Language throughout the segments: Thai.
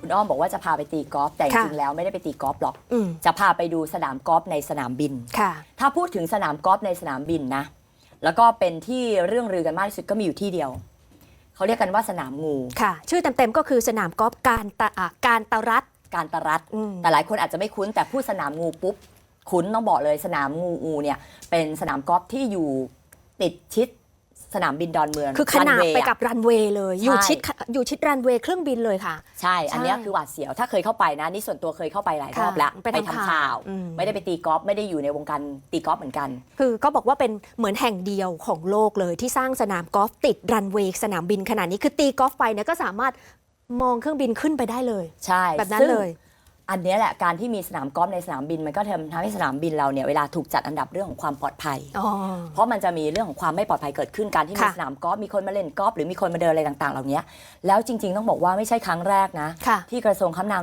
คุณอ้อมบอกว่าจะพาไปตีกอล์ฟแต่จค่ะริงๆแล้วไม่ได้ไปตีกอล์ฟหรอก อืมจะพาไปดูสนามกอล์ฟในสนามบิน ค่ะถ้าพูดถึงสนามกอล์ฟในสนามบินนะ แล้วก็เป็นที่เรื่องลือกันมากที่สุดก็มีอยู่ที่เดียว เขาเรียกกันว่าสนามงู ค่ะ ชื่อเต็มๆก็คือสนามกอล์ฟการตะอะการตะรัดการตรัสอืม แต่หลายคนอาจจะไม่คุ้นแต่พูดสนามงูปุ๊บ คุ้นต้องบอกเลยสนามงูงูเนี่ย เป็นสนามกอล์ฟที่อยู่ติดชิด สนามบินดอนเมืองคือขนาบรัเวย์ไปอะกับรันเวย์เลย อยู่ใช่ชิดอยู่ชิดรันเวย์เครื่องบินเลยค่ะ ใช่ อันเนี้ยใช่คือหวาดเสียวถ้าเคยเข้าไปนะ นี่ส่วนตัวเคยเข้าไปหลายรอบค่ะแล้วไปทำทำข่าข่าววอืมไม่ได้ไปตีกอล์ฟไม่ได้อยู่ในวงการตีกอล์ฟเหมือนกัน คือก็บอกว่าเป็นเหมือนแห่งเดียวของโลกเลยที่สร้างสนามกอล์ฟติดรันเวย์สนามบินขนาดนี้คือตีกอล์ฟไปเนี่ยก็สามารถมองเครื่องบินขึ้นไปได้เลย ใช่แบบนั้นซึ่งเลย อันเนี้ยแหละการที่มีสนามกอล์ฟในสนามบินมันก็ทำทำให้สนามบินเราเนี่ยเวลาถูกจัดอันดับเรื่องของความปลอดภัยอ๋อเพราะมันจะมีเรื่องของความไม่ปลอดภัยเกิดขึ้นการที่มีค่ะสนามกอล์ฟมีคนมาเล่นกอล์ฟหรือมีคนมาเดินอะไรต่างๆ เหล่านี้แล้วจริง ๆ ต้องบอกว่าไม่ใช่ครั้งแรกนะค่ะที่กระทรวงคมนา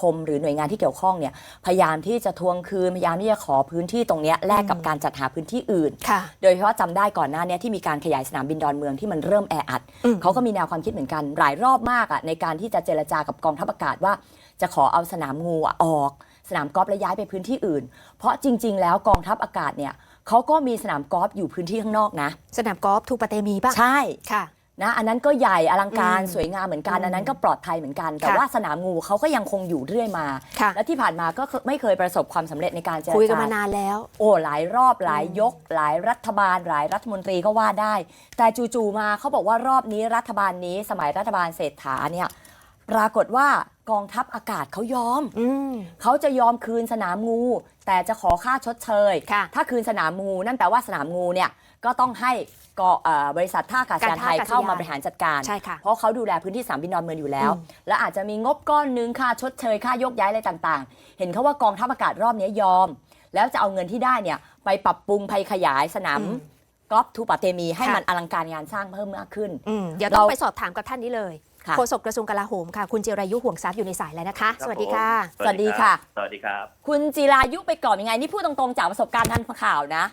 คมหรือหน่วยงานที่เกี่ยวข้องเนี่ยพยายามที่จะทวงคืนพยายามที่จะขอพื้นที่ตรงเนี้ยแลกกับอืมการจัดหาพื้นที่อื่นค่ะโดยเฉพาะจำได้ก่อนหน้าเนี้ที่มีการขยายสนามบินดอนเมืองที่มันเริ่มแออัดอืมเขาก็มีแนวความคิดเหมือนกันหลายรอบมากอะในการที่จะเจรจากับกองทัพอากาศว่า จะขอเอาสนามงูอะออก สนามกอล์ฟและย้ายไปพื้นที่อื่น เพราะจริง ๆ แล้วกองทัพอากาศเนี่ยเขาก็มีสนามกอล์ฟอยู่พื้นที่ข้างนอกนะ สนามกอล์ฟทูปะเตมีป่ะใช่ค่ะนะอันนั้นก็ใหญ่อลังการอืมสวยงามเหมือนกันอืมอันนั้นก็ปลอดภัยเหมือนกัน แต่ค่ะว่าสนามงูเขาก็ยังคงอยู่เรื่อยมาค่ะและที่ผ่านมาก็ไม่เคยประสบความสำเร็จในการเจรจาคุยกันมานานแล้ว โอ้หลายรอบหลายยก หลายรัฐบาล หลายรัฐมนตรีก็ว่าได้ แต่จู่ๆมาเขาบอกว่ารอบนี้รัฐบาลนี้ สมัยรัฐบาลเศรษฐาเนี่ยปรากฏว่า กองทัพอากาศเขายอม อืม เขาจะยอมคืนสนามงู แต่จะขอค่าชดเชย ค่ะ ถ้าคืนสนามงูนั่นแปลว่าสนามงูเนี่ยก็ต้องให้กเอ่อบริษัทท่าอากาศยานไทยการท่าอากาศยานเข้ามาบริหารจัดการ ใช่ค่ะ เพราะเขาดูแลพื้นที่สนามบินดอนเมืองอยู่แล้ว อืม และอาจจะมีงบก้อนหนึงค่าชดเชย ค่ายกย้ายอะไรต่างๆ เห็นเขาว่ากองทัพอากาศรอบนี้ยอม แล้วจะเอาเงินที่ได้เนี่ยไปปรับปรุงไปขยายสนามอืมกอล์ฟทูปาเตมี ให้ค่ะมันอลังการงานสร้างเพิ่มมากขึ้น อืมเดี๋ยวต้องเรา ไปสอบถามกับท่านนี้เลยค่ะ โฆษกกระทรวงกลาโหมค่ะ คุณจิรายุห่วงทรัพย์อยู่ในสายแล้วนะคะครับสวัสดีผมค่ะ สวัสดีค่ะ สวัสดีครับ คุณจิรายุไปก่อนยังไง นี่พูดตรงๆ จากประสบการณ์ทันข่าวนะ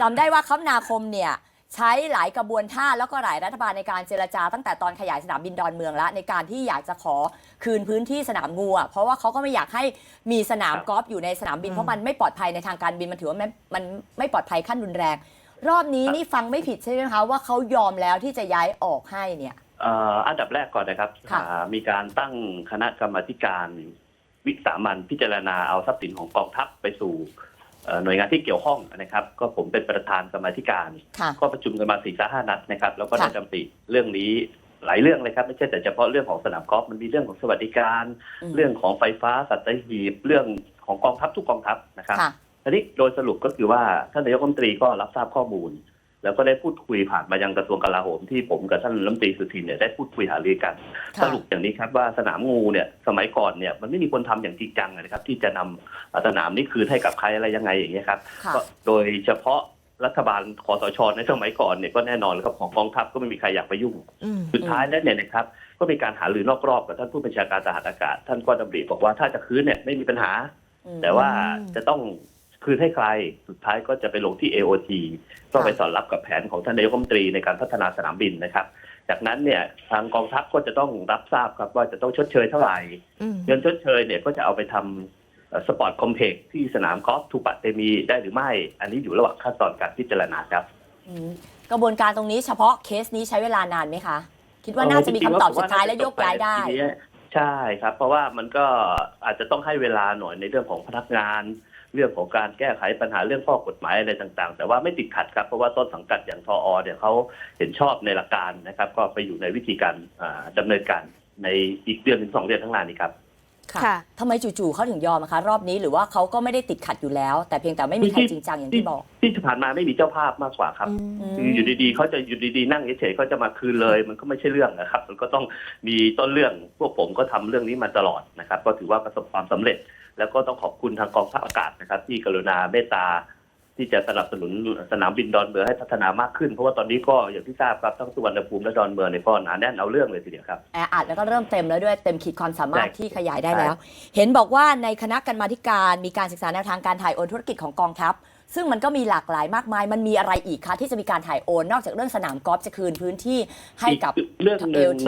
จำได้ว่าคมนาคมเนี่ยใช้หลายกระบวนท่าแล้วก็หลายรัฐบาลในการเจรจาตั้งแต่ตอนขยายสนามบินดอนเมืองแล้วในการที่อยากจะขอคืนพื้นที่สนามงูอะเพราะว่าเขาก็ไม่อยากให้มีสนามครับกอล์ฟอยู่ในสนามบินอืมเพราะมันไม่ปลอดภัยในทางการบินมันถือว่าไม่มันไม่ปลอดภัยขั้นรุนแรง รอบนี้นี่ฟังไม่ผิดใช่ไหมคะว่าเขายอมแล้วที่จะย้ายออกให้เนี่ยเอ่ออันดับแรกก่อนนะครับค่ะอ่ามีการตั้งคณะกรรมาธิการวิสามันพิจารณาเอาทรัพย์สินของกองทัพไปสู่เอ่อหน่วยงานที่เกี่ยวข้องนะครับ ก็ผมเป็นประธานกรรมาธิการค่ะก็ประชุมกันมาสี่ห้านัดนะครับ แล้วก็ได้ค่ะดำริเรื่องนี้หลายเรื่องเลยครับ ไม่ใช่แต่เฉพาะเรื่องของสนามกอล์ฟมันมีเรื่องของสวัสดิการอืมเรื่องของไฟฟ้าสัตหีบเรื่องของกองทัพทุกกองทัพนะครับค่ะทีนี้โดยสรุปก็คือว่าท่านนายกรัฐมนตรีก็รับทราบข้อมูล แล้วก็ได้พูดคุยผ่านมายังกระทรวงกลาโหมที่ผมกับท่านรัฐมนตรีสุทินเนี่ยได้พูดคุยหารือกันค่ะสรุปอย่างนี้ครับว่าสนามงูเนี่ยสมัยก่อนเนี่ยมันไม่มีคนทำอย่างจริงจังนะครับ ที่จะนำสนามนี้คืนให้กับใครอะไรยังไงอย่างเงี้ยครับค่ะก็โดยเฉพาะรัฐบาลคอสชในสมัยก่อนเนี่ยก็แน่นอนแล้วครับของกองทัพก็ไม่มีใครอยากไปยุ่งอืมสุดท้ายแล้วเนี่ยนะครับก็มีการหารือนอกรอบกับท่านผู้บัญชาการทหารอากาศ ท่านก็ดำริบอกว่าถ้าจะคืนเนี่ยไม่มีปัญหาอืมแต่ว่าอืมจะต้อง คืนให้ใครสุดท้ายก็จะไปลงที่ AOT ก็ไปสอดรับกับแผนของท่านนายกรัฐมนตรีในการพัฒนาสนามบินนะครับ จากนั้นเนี่ยทางกองทัพก็จะต้องรับทราบครับว่าจะต้องชดเชยเท่าไหร่อืมเงินชดเชยเนี่ยก็จะเอาไปทำสปอร์ตคอมเพล็กซ์ที่สนามกอล์ฟทูปัตเตมีได้หรือไม่ อันนี้อยู่ระหว่างขั้นตอนการพิจารณาครับอืมกระบวนการตรงนี้เฉพาะเคสนี้ใช้เวลานานไหมคะ คิดว่าน่าจะมีคำตอบสุดท้ายและยกย้ายได้ทีนี้ใช่ครับ เพราะว่ามันก็อาจจะต้องให้เวลาหน่อยในเรื่องของพนักงาน เรื่องของการแก้ไขปัญหาเรื่องข้อกฎหมายอะไรต่างๆ แต่ว่าไม่ติดขัดครับ เพราะว่าต้นสังกัดอย่างทออเนี่ยเขาเห็นชอบในหลักการนะครับ ก็ไปอยู่ในวิธีการอ่าดำเนินการในอีกเดือนถึงสองเดือนข้างหน้านี้ครับค่ะค่ะทำไมจู่ๆเขาถึงยอมอะคะ รอบนี้หรือว่าเขาก็ไม่ได้ติดขัดอยู่แล้ว แต่เพียงแต่ไม่มีใครที่จริงจังอย่างที่บอก ที่ผ่านมาไม่มีเจ้าภาพมากกว่าครับอืมคืออยู่ดีๆเขาจะอยู่ดีๆนั่งเฉยๆเขาจะมาคืนเลย มันก็ไม่ใช่เรื่องนะครับ มันก็ต้องมีต้นเรื่องพวกผมก็ทำเรื่องนี้มาตลอดนะครับ ก็ถือว่าประสบความสำเร็จ แล้วก็ต้องขอบคุณทางกองทัพอากาศนะครับ ที่กรุณาเมตตาที่จะสนับสนุนสนามบินดอนเมืองให้พัฒนามากขึ้น เพราะว่าตอนนี้ก็อย่างที่ทราบครับทั้งสุวรรณภูมิและดอนเมืองเนี่ยก็หนาแน่นเอาเรื่องเลยทีเดียวครับ แออัดแล้วก็เริ่มเต็มแล้วด้วยเต็มขีดความสามารถใช่ที่ขยายได้แล้ว เห็นบอกว่าในคณะกรรมาธิการมีการศึกษาแนวทางการถ่ายโอนธุรกิจของกองทัพ ซึ่งมันก็มีหลากหลายมากมาย มันมีอะไรอีกคะที่จะมีการถ่ายโอน นอกจากเรื่องสนามกอล์ฟจะคืนพื้นที่ให้กับ อีกเรื่องหนึ่ง LT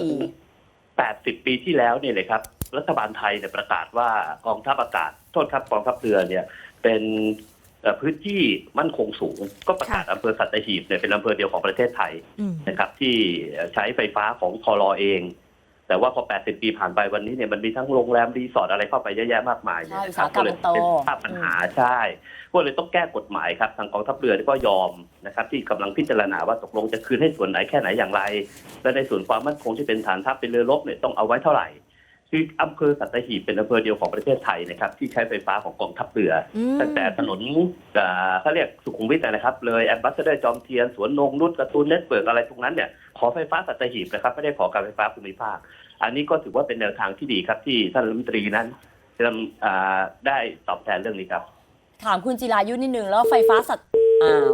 80ปีที่แล้วเนี่ยเลยครับ รัฐบาลไทยเนี่ยประกาศว่ากองทัพอากาศโทษครับกองทัพเรือเนี่ยเป็นเอ่อพื้นที่มั่นคงสูง ก็ประกาศอำเภอสัตหีบเนี่ยเป็นอำเภอเดียวของประเทศไทยอืมนะครับ ที่ใช้ไฟฟ้าของทรอเอง แต่ว่าพอ 80 ปีผ่านไปวันนี้เนี่ยมันมีทั้งโรงแรมรีสอร์ทอะไรเข้าไปเยอะแยะมากมายเนี่ยนะครัใช่อุตสาหกรรมเลยมันโตเป็นภาพปัญหาใช่ก็เลยต้องแก้กฎหมายครับ ทางกองทัพเรือก็ยอมนะครับ ที่กำลังพิจารณาว่าตกลงจะคืนให้ส่วนไหนแค่ไหนอย่างไร และในส่วนความมั่นคงที่เป็นฐานทัพเป็นเรือรบเนี่ยต้องเอาไว้เท่าไหร่ คืออำเภอสัตหีบเป็นอำเภอเดียวของประเทศไทยนะครับ ที่ใช้ไฟฟ้าของกองทัพเรือ อืม ตั้งแต่ถนนอ่าเขาเรียกสุขุมวิทนะครับ เลยแอมบัสเดอร์จอมเทียน สวนนงนุชการ์ตูนเน็ตเวิร์กอะไรตรงนั้นเนี่ยขอไฟฟ้าสัตหีบนะครับ ไม่ได้ขอการไฟฟ้าภูมิภาค อันนี้ก็ถือว่าเป็นแนวทางที่ดีครับที่ท่านรัฐมนตรีนั้นจะอ่าได้ตอบแทนเรื่องนี้ครับ ถามคุณจิรายุนิดนึงแล้วไฟฟ้าสัตว์อ้าว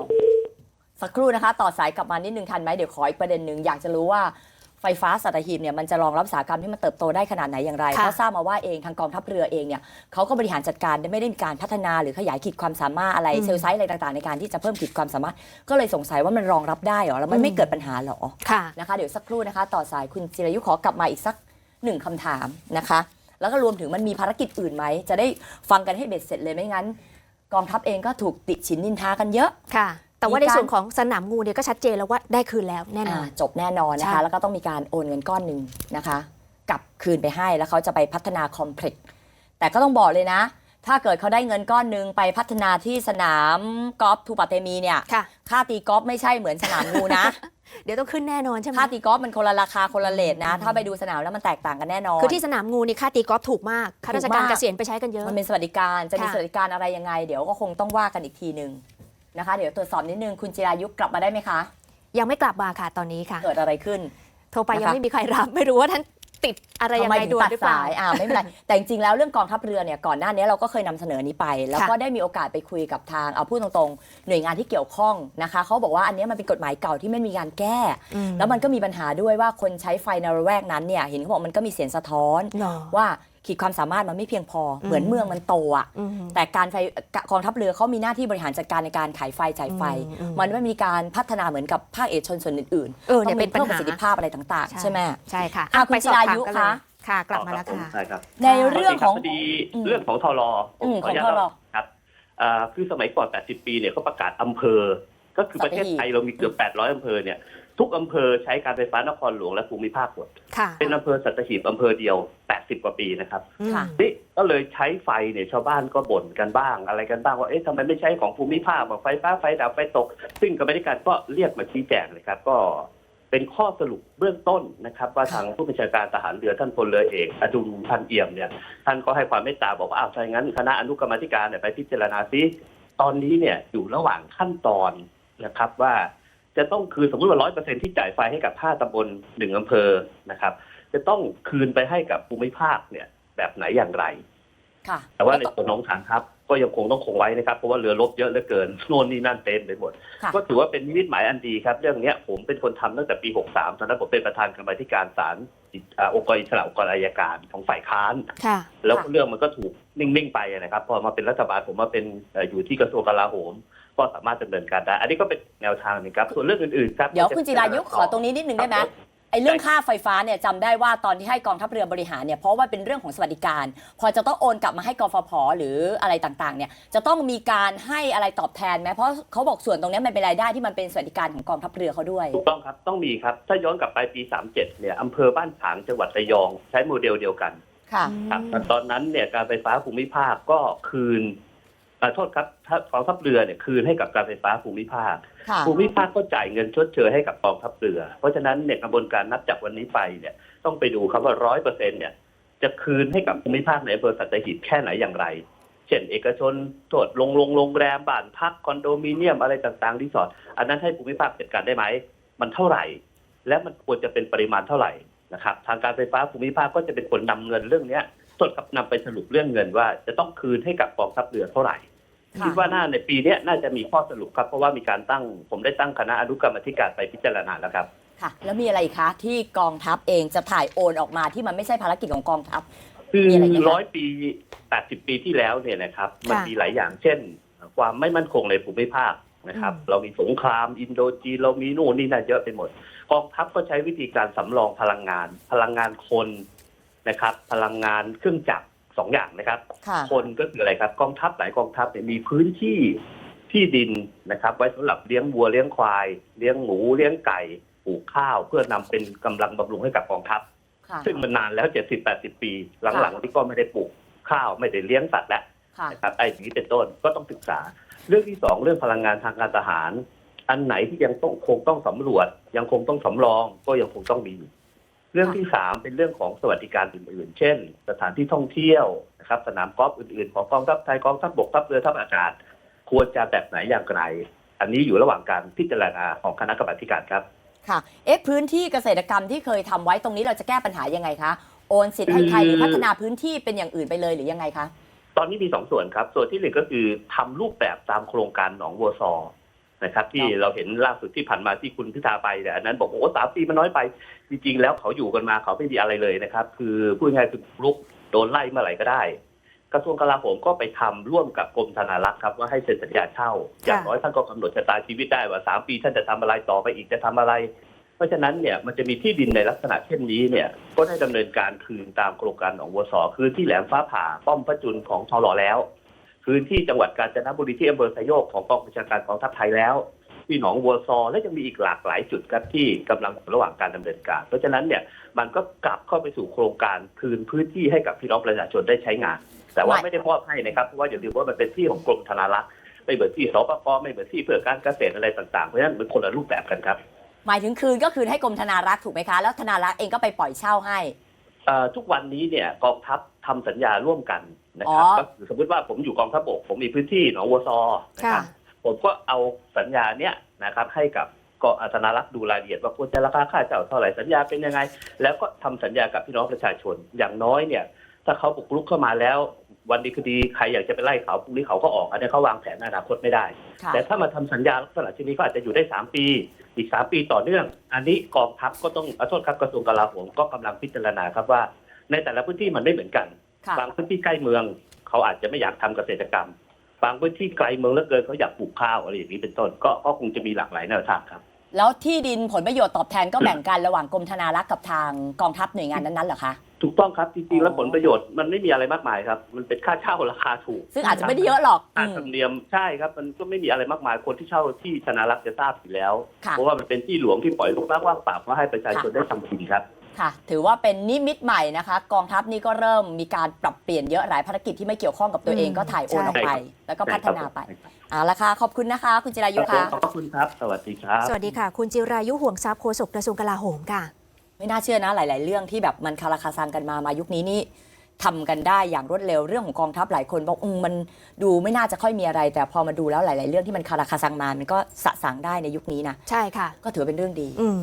สักครู่นะคะ ต่อสายกลับมานิดนึงทันไหมเดี๋ยวขออีกประเด็นหนึ่งอยากจะรู้ว่า ไฟฟ้าสัตหีบเนี่ยมันจะรองรับอุตสาหกรรมที่มันเติบโตได้ขนาดไหนอย่างไรค่ะ เพราะทราบมาว่าเองทางกองทัพเรือเองเนี่ยเขาก็บริหารจัดการไม่ได้มีการพัฒนาหรือขยายขีดความสามารถอะไรเซลล์ไซส์อะไรต่างๆ ในการที่จะเพิ่มขีดความสามารถ ก็เลยสงสัยว่ามันรองรับได้เหรอแล้วมันไม่เกิดปัญหาเหรอ ค่ะ นะคะเดี๋ยวสักครู่นะคะต่อสายคุณจิรายุขอกลับมาอีกสักหนึ่งคำถามนะคะ แล้วก็รวมถึงมันมีภารกิจอื่นไหม จะได้ฟังกันให้เบ็ดเสร็จเลยไม่งั้น กองทัพเองก็ถูกติชินนินทากันเยอะ ค่ะ แต่ว่ามีในการส่วนของสนามงูเนี่ยก็ชัดเจนแล้วว่าได้คืนแล้วแน่นอนอ่าจบแน่นอนนะใช่คะ แล้วก็ต้องมีการโอนเงินก้อนหนึ่งนะคะกลับคืนไปให้แล้วเขาจะไปพัฒนาคอมเพล็กซ์แต่ก็ต้องบอกเลยนะ ถ้าเกิดเขาได้เงินก้อนหนึ่งไปพัฒนาที่สนามกอล์ฟทูปาเตมีเนี่ยค่ะค่าตีกอล์ฟไม่ใช่เหมือนสนามงูนะเดี๋ยวต้องขึ้นแน่นอนใช่ไหมค่าตีกอล์ฟมันคนละราคาคนละเลทนะอืมถ้าไปดูสนามแล้วมันแตกต่างกันแน่นอน คือที่สนามงูนี่ค่าตีกอล์ฟถูกมากข้าราชการถูกมากเกษียณไปใช้กันเยอะ มันเป็นสวัสดิการจะมีค่ะสวัสดิการอะไรยังไง เดี๋ยวก็คงต้องว่ากันอีกทีหนึ่ง นะคะ เดี๋ยวตรวจสอบนิดนึงคุณจิรายุกลับมาได้ไหมคะยังไม่กลับมาค่ะตอนนี้ค่ะ เกิดอะไรขึ้น โทรไปยังนะคะไม่มีใครรับ ไม่รู้ว่าท่านติดอะไรยังทำไมไงถึงด่วนตัดหรือเปล่าสายอ่าไม่เป็นไร แต่จริงๆแล้วเรื่องกองทัพเรือเนี่ยก่อนหน้านี้เราก็เคยนำเสนอนี้ไป แล้วก็ค่ะได้มีโอกาสไปคุยกับทางเอาพูดตรงๆ หน่วยงานที่เกี่ยวข้องนะคะเขาบอกว่าอันเนี้ยมันเป็นกฎหมายเก่าที่ไม่มีการแก้อืมแล้วมันก็มีปัญหาด้วยว่าคนใช้ไฟในระแวกนั้นเนี่ยเห็นเขาบอกมันก็มีเสียงสะท้อนหรอว่า ขีดความสามารถมันไม่เพียงพอ เหมือนอืมเมืองมันโตอะอืมแต่การไฟกองทัพเรือเขามีหน้าที่บริหารจัดการในการขายไฟจ่ายไฟอืมอืมมันไม่มีการพัฒนาเหมือนกับภาคเอกชนส่วนอื่นๆเออเนี่ยต้งเป็นปัญพิ่มหาประสิทธิภาพอะไรต่าง ๆ ใช่ไหมใช่ค่ะอะไปสอบคุณจิราถามยุกันเลยคะค่ะ กลับมาแล้วผมค่ะใช่ครับในเรื่องของพดีอืมเรื่องของทรอผมอืมขออนุญาของทรตครับอ่าคือสมัยก่อน 80 ปีเนี่ยเขาประกาศอำเภอ ก็คือประเทศไทยเรามีเกือบ 800 อำเภอเนี่ย ทุกอำเภอใช้การไฟฟ้านครหลวงและภูมิภาคหมด ค่ะ เป็นอำเภอสัตหีบอำเภอเดียว 80 กว่าปีนะครับอืมค่ะ นี่ก็เลยใช้ไฟเนี่ยชาวบ้านก็บ่นกันบ้างอะไรกันบ้างว่าเอ๊ะทำไมไม่ใช้ของภูมิภาคบอกไฟฟ้าไฟดับไฟตก ซึ่งกรรมาธิการก็เรียกมาชี้แจงเลยครับ ก็เป็นข้อสรุปเบื้องต้นนะครับ ว่าทางผู้บัญชาการทหารเรือท่านพลเรือเอกอดุลพันเอี่ยมเนี่ย ท่านก็ให้ความเมตตาบอกว่าอ้าวถ้าอย่างนั้นคณะอนุกรรมาธิการเนี่ยไปพิจารณาซิตอนนี้เนี่ยอยู่ระหว่างขั้นตอนนะครับว่า จะต้องคืนสมมติว่าร้อยเปอร์เซ็นที่จ่ายไฟให้กับห้าตำบลหนึ่งอำเภอนะครับ จะต้องคืนไปให้กับภูมิภาคเนี่ย แบบไหนอย่างไร ค่ะ แต่ว่าในแล้วก็ส่วนของฐานทัพก็ยังคงต้องคงไว้นะครับ เพราะว่าเรือรบเยอะเหลือเกินโน่นนี่นั่นเต็มไปหมด ค่ะ ก็ถือว่าเป็นนิมิตหมายอันดีครับ เรื่องเนี้ยผมเป็นคนทำตั้งแต่ปี 63 ตอนนั้นผมเป็นประธานกรรมาธิการศาลอ่าองค์กรอิสระองค์กรอายการของฝ่ายค้าน ค่ะ แล้วเรื่องมันก็ถูกนิ่ง ๆ ไปนะครับ พอมาเป็นรัฐบาลผมมาเป็นเอ่ออยู่ที่กระทรวงกลาโหม ก็สามารถดำเนินการได้ อันนี้ก็เป็นแนวทางหนึงครับ ส่วนเรื่องอื่นๆครับเดี๋ยวคุณจิรายุขอตรงนี้นิดนึงได้ไหมไอ้เรื่องค่าไฟฟ้าเนี่ยจำได้ว่าตอนที่ให้กองทัพเรือบริหารเนี่ยเพราะว่าเป็นเรื่องของสวัสดิการ พอจะต้องโอนกลับมาให้กฟผหรืออะไรต่างๆเนี่ยจะต้องมีการให้อะไรตอบแทนไหมเพราะเขาบอกส่วนตรงเนี้ยมันเป็นรายได้ที่มันเป็นสวัสดิการของกองทัพเรือเขาด้วยถูกต้องครับต้องมีครับถ้าย้อนกลับไปปี 37เนี่ยอำเภอบ้านฉางจังหวัดระยอง ใช้โมเดลเดียวกันค่ะครับแต่ตอนนั้นเนี่ยการไฟฟ้าภูมิภาคก็คืนอ่า โทษครับถ้ากองทัพเรือเนี่ยคืนให้กับการไฟฟ้าภูมิภาคค่ะภูมิภาคก็จ่ายเงินชดเชยให้กับกองทัพเรือ เพราะฉะนั้นเนี่ยกระบวนการนับจากวันนี้ไปเนี่ยต้องไปดูครับว่าร้อยเปอร์เซ็นเนี่ยจะคืนให้กับภูมิภาคในอำเภอสัตหีบแค่ไหนอย่างไร เช่น เอกชนตรวจลงลงโรงแรมบ้านพักคอนโดมิเนียมอะไรต่างๆรีสอร์ทอันนั้นให้ภูมิภาคจัดการได้ไหม มันเท่าไหร่ และมันควรจะเป็นปริมาณเท่าไหร่นะครับทางการไฟฟ้าภูมิภาคก็จะเป็นคนนำเงินเรื่องเนี้ยตรวจกับนำไปสรุปเรื่องเงินว่าจะต้องคืนให้กับกองทัพเรือเท่าไหร่ ค่ะคิดว่าน่าในปีเนี้ยน่าจะมีข้อสรุปครับ เพราะว่ามีการตั้งผมได้ตั้งคณะอนุกรรมาธิการไปพิจารณาแล้วครับค่ะ แล้วมีอะไรอีกคะที่กองทัพเองจะถ่ายโอนออกมาที่มันไม่ใช่ภารกิจของกองทัพคือมีอะไรไหมคะร้อยปีแปดสิบปีที่แล้วเนี่ยนะครับ มันค่ะมีหลายอย่างเช่น ความไม่มั่นคงในภูมิภาคนะครับอืมเรามีสงครามอินโดจีนเรามีนู่นนี่นั่นเยอะไปหมดกองทัพก็ใช้วิธีการสำรองพลังงาน พลังงานคนนะครับ พลังงานเครื่องจักร สองอย่างนะครับ ค่ะ คนก็คืออะไรครับกองทัพหลายกองทัพเนี่ยมีพื้นที่ที่ดินนะครับ ไว้สำหรับเลี้ยงวัวเลี้ยงควาย เลี้ยงหมูเลี้ยงไก่ปลูกข้าว เพื่อนำเป็นกำลังบำรุงให้กับกองทัพ ค่ะ ซึ่งมันนานแล้วเจ็ดสิบแปดสิบปี หลังๆที่ก็ไม่ได้ปลูกข้าวไม่ได้เลี้ยงสัตว์แล้ว ค่ะ นะครับไอ้อย่างนี้เป็นต้นก็ต้องศึกษา เรื่องที่สองเรื่องพลังงานทางการทหาร อันไหนที่ยังต้องคงต้องสำรวจ ยังคงต้องสำรองก็ยังคงต้องมี เรื่องที่สามเป็นเรื่องของสวัสดิการอื่นๆ เช่น สถานที่ท่องเที่ยวนะครับ สนามกอล์ฟอื่นๆ ของกองทัพไทยกองทัพบกทัพเรือทัพอากาศ ควรจะแบบไหนอย่างไร อันนี้อยู่ระหว่างการพิจารณาของคณะกรรมาธิการครับ ค่ะ เอ๊ะพื้นที่เกษตรกรรมที่เคยทำไว้ตรงนี้เราจะแก้ปัญหายังไงคะโอนสิทธิ์ให้ใครหรือพัฒนาพื้นที่เป็นอย่างอื่นไปเลยหรือยังไงคะตอนนี้มีสองส่วนครับ ส่วนที่หนึ่งก็คือทำรูปแบบตามโครงการหนองวัวซอ นะครับ ที่เราเห็นล่าสุดที่ผ่านมาที่คุณพิธาไปเนี่ยอันนั้นบอกว่าโอ้สามปีมันน้อยไป จริง ๆ แล้วเขาอยู่กันมาเขาไม่มีอะไรเลยนะครับ คือพูดง่ายๆคือลุกโดนไล่เมื่อไหร่ก็ได้ กระทรวงกลาโหมก็ไปทำร่วมกับกรมธนารักษ์ครับว่าให้เซ็นสัญญาเช่า อย่างน้อยท่านก็กำหนดชะตาชีวิตได้ว่าสามปีท่านจะทำอะไรต่อไปอีกจะทำอะไรเพราะฉะนั้นเนี่ยมันจะมีที่ดินในลักษณะเช่นนี้เนี่ย ก็ได้ดำเนินการคืนตามโครงการของวัวสอคือที่แหลมฟ้าผ่าป้อมพระจุลของทอหล่อแล้ว พื้นที่จังหวัดกาญจนบุรีที่อำเภอไซโยกของกองบัญชาการกองทัพไทยแล้ว ที่หนองวัวซอและยังมีอีกหลากหลายจุดครับที่กำลังอยู่ระหว่างการดำเนินการ เพราะฉะนั้นเนี่ยมันก็กลับเข้าไปสู่โครงการคืนพื้นที่ให้กับพี่น้องประชาชนได้ใช้งาน แต่ว่าไม่ได้มอบให้นะครับเพราะว่าอย่าลืมว่ามันเป็นที่ของกรมธนารักษ์ไม่เหมือนที่สปกไม่เหมือนที่เพื่อการเกษตรอะไรต่างๆเพราะฉะนั้นมันคนละรูปแบบกันครับหมายถึงคืนก็คืนให้กรมธนารักษ์ถูกไหมคะ แล้วธนารักษ์เองก็ไปปล่อยเช่าให้ ทุกวันนี้เนี่ยกองทัพทำสัญญาร่วมกันนะครับอ๋อก็คือสมมติว่าผมอยู่กองทัพบกผมมีพื้นที่หนองวัวซอนะครับผมก็เอาสัญญาเนี้ยนะครับ ให้กับกองธนารักษ์ดูรายละเอียดว่าควรจะราคาค่าเช่าเท่าไหร่สัญญาเป็นยังไง แล้วก็ทำสัญญากับพี่น้องประชาชนอย่างน้อยเนี่ย ถ้าเขาบุกรุกเข้ามาแล้ว วันดีคดีใครอยากจะไปไล่เขาพรุ่งนี้เขาก็ออกอันนี้เขาวางแผนอนาคตไม่ได้ค่ะแต่ถ้ามาทำสัญญาลักษณะเช่นนี้ก็อาจจะอยู่ได้สามปี อีกสามปีต่อเนื่อง อันนี้กองทัพก็ต้องขอโทษครับกระทรวงกลาโหมก็กำลังพิจารณาครับว่า ในแต่ละพื้นที่มันไม่เหมือนกันค่ะบางพื้นที่ใกล้เมืองเขาอาจจะไม่อยากทำเกษตรกรรม บางพื้นที่ไกลเมืองเหลือเกินเขาอยากปลูกข้าวอะไรอย่างนี้เป็นต้นก็ก็คงจะมีหลากหลายแนวทางครับ แล้วที่ดินผลประโยชน์ตอบแทนก็แบ่งกันระหว่างกรมธนารักษ์กับทางกองทัพหน่วยงานนั้นๆเหรอคะ ถูกต้องครับจริงๆแล้วอ๋อผลประโยชน์มันไม่มีอะไรมากมายครับ มันเป็นค่าเช่าราคาถูกซึ่งอาจจะไม่ได้เยอะหรอกค่าอืมธรรมเนียมใช่ครับ มันก็ไม่มีอะไรมากมายคนที่เช่าที่ธนารักษ์จะทราบอยู่แล้วค่ะเพราะว่ามันเป็นที่หลวงที่ปล่อยลูกรักว่างเปล่าก็ให้ประชาชนได้ทำกินครับค่ะ ถือว่าเป็นนิมิตใหม่นะคะ กองทัพนี่ก็เริ่มมีการปรับเปลี่ยนเยอะหลายภารกิจที่ไม่เกี่ยวข้องกับตัวเองอืมก็ถ่ายโอนออกไปใช่ครับแล้วก็พัฒนาไปใช่ครับ เอาละค่ะ ขอบคุณนะคะ คุณจิรายุครัค่ะบผมขอบคุณครับ สวัสดีครับ สวัสดีค่ะ คุณจิรายุห่วงทรัพย์โฆษกกระทรวงกลาโหมค่ะ ไม่น่าเชื่อนะ หลาย ๆ เรื่องที่แบบมันคาราคาซังกันมา มายุคนี้นี่ทำกันได้อย่างรวดเร็วเรื่องของกองทัพหลายคนบอกอืมมันดูไม่น่าจะค่อยมีอะไร แต่พอมาดูแล้วหลาย ๆ เรื่องที่มันคาราคาซังมามันก็สะสางได้ในยุคนี้นะ ใช่ค่ะ ก็ถือว่าเป็นเรื่องดี อืม